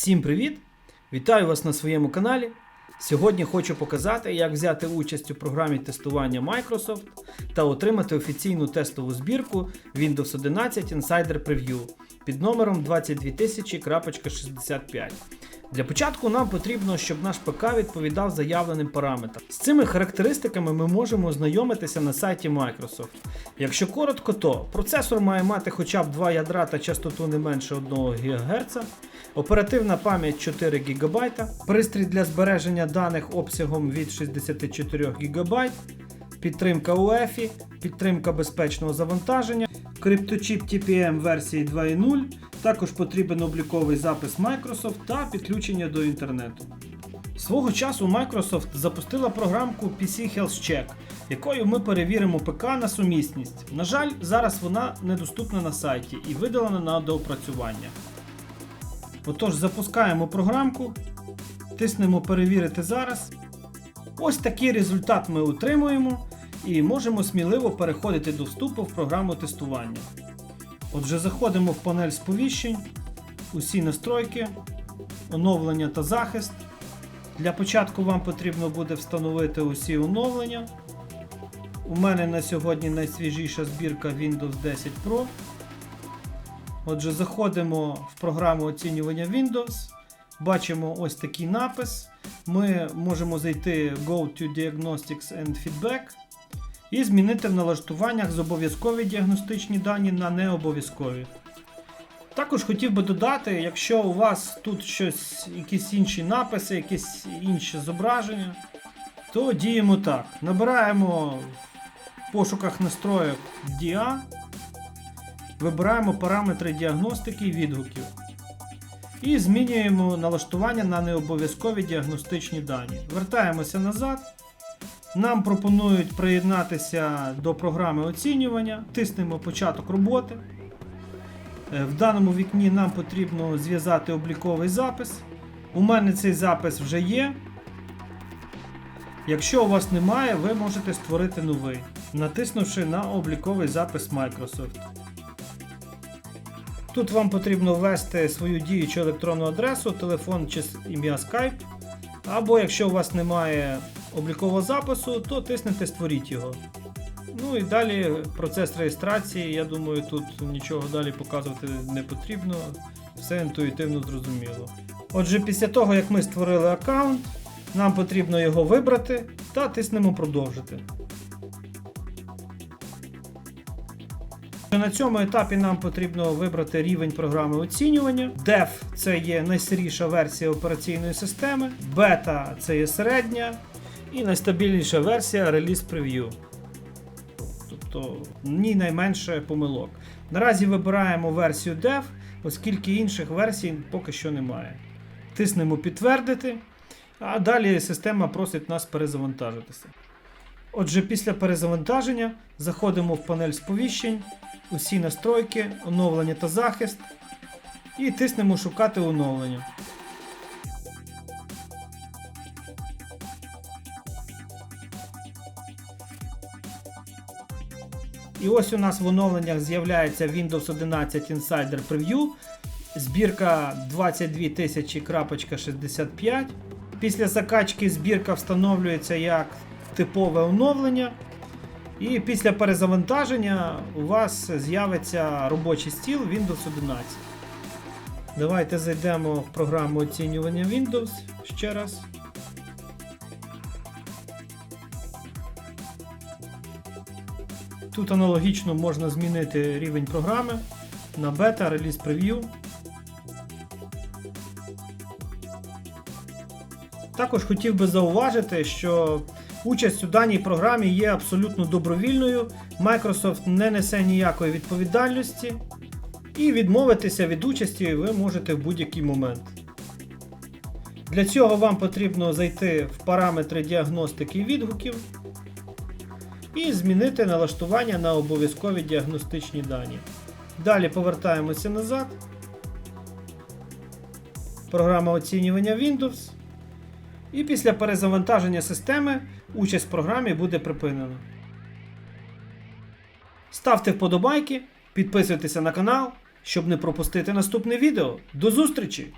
Всім привіт! Вітаю вас на своєму каналі. Сьогодні хочу показати, як взяти участь у програмі тестування Microsoft та отримати офіційну тестову збірку Windows 11 Insider Preview під номером 22000.65. Для початку нам потрібно, щоб наш ПК відповідав заявленим параметрам. З цими характеристиками ми можемо ознайомитися на сайті Microsoft. Якщо коротко, то процесор має мати хоча б 2 ядра та частоту не менше 1 ГГц, оперативна пам'ять 4 ГБ, пристрій для збереження даних обсягом від 64 ГБ, підтримка UEFI, підтримка безпечного завантаження, крипточіп TPM версії 2.0, також потрібен обліковий запис Microsoft та підключення до інтернету. Свого часу Microsoft запустила програмку PC Health Check, якою ми перевіримо ПК на сумісність. На жаль, зараз вона недоступна на сайті і видалена на доопрацювання. Отож, запускаємо програмку, тиснемо перевірити зараз. Ось такий результат ми отримуємо і можемо сміливо переходити до вступу в програму тестування. Отже, заходимо в панель сповіщень, усі настройки, оновлення та захист. Для початку вам потрібно буде встановити усі оновлення. У мене на сьогодні найсвіжіша збірка Windows 10 Pro. Отже, заходимо в програму оцінювання Windows. Бачимо ось такий напис. Ми можемо зайти Go to Diagnostics and Feedback і змінити в налаштуваннях з обов'язкові діагностичні дані на необов'язкові. Також хотів би додати, якщо у вас тут щось, якісь інші написи, якісь інші зображення, то діємо так. Набираємо в пошуках настроїк DA, вибираємо параметри діагностики і відгуків. І змінюємо налаштування на необов'язкові діагностичні дані. Вертаємося назад. Нам пропонують приєднатися до програми оцінювання, тиснемо початок роботи. Е, В даному вікні нам потрібно зв'язати обліковий запис. У мене цей запис вже є. Якщо у вас немає, ви можете створити новий, натиснувши на обліковий запис Microsoft. Тут вам потрібно ввести свою діючу електронну адресу, телефон чи ім'я Skype. Або якщо у вас немає облікового запису, то тиснете Створіть його. Ну і далі процес реєстрації. Я думаю, тут нічого далі показувати не потрібно. Все інтуїтивно зрозуміло. Отже, після того, як ми створили аккаунт, нам потрібно його вибрати та тиснемо продовжити. На цьому етапі нам потрібно вибрати рівень програми оцінювання. DEF – це є найсиріша версія операційної системи, Beta – це є середня, і найстабільніша версія Release Preview. Тобто в ній найменше помилок. Наразі вибираємо версію Dev, оскільки інших версій поки що немає. Тиснемо підтвердити, а далі система просить нас перезавантажитися. Отже, після перезавантаження заходимо в панель сповіщень, усі настройки, оновлення та захист і тиснемо Шукати оновлення. І ось у нас в оновленнях з'являється Windows 11 Insider Preview, збірка 22000.65. Після закачки збірка встановлюється як типове оновлення. І після перезавантаження у вас з'явиться робочий стіл Windows 11. Давайте зайдемо в програму оцінювання Windows ще раз. Тут аналогічно можна змінити рівень програми на бета, реліз прев'ю. Також хотів би зауважити, що участь у даній програмі є абсолютно добровільною. Microsoft не несе ніякої відповідальності, і відмовитися від участі ви можете в будь-який момент. Для цього вам потрібно зайти в параметри діагностики відгуків і змінити налаштування на обов'язкові діагностичні дані. Далі повертаємося назад. Програма оцінювання Windows. І після перезавантаження системи участь в програмі буде припинена. Ставте вподобайки, підписуйтеся на канал, щоб не пропустити наступне відео. До зустрічі!